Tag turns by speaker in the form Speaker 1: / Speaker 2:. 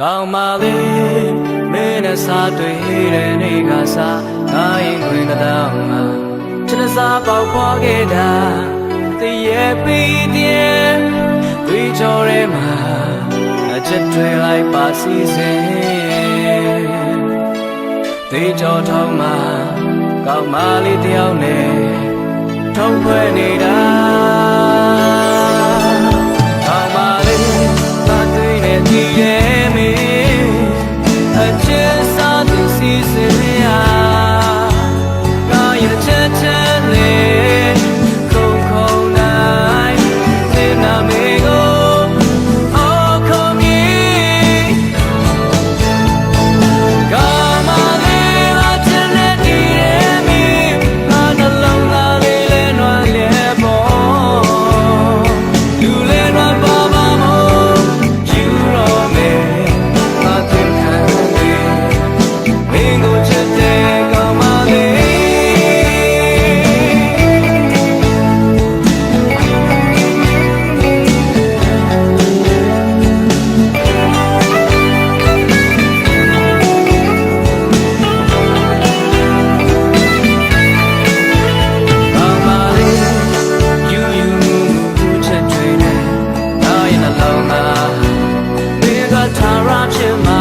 Speaker 1: ကောင်းပါလေမင်းနဲ့စားတွေ့တဲ့နေ့ကစားငါရင်တွင်တောင်းမှာချစ်စားပေါက်ဖွားခဲ့တာတည်ရဲ့ပြီးတဲ့ဝီကြော်ရဲမှာအချက်တွေလိုက်ပါစီစဉ်တေးကြောထောင်းမှာကောင်းပါလေတယောက်နဲ့ထုံးဖွဲ့နေတာ အချစ်စား ချက်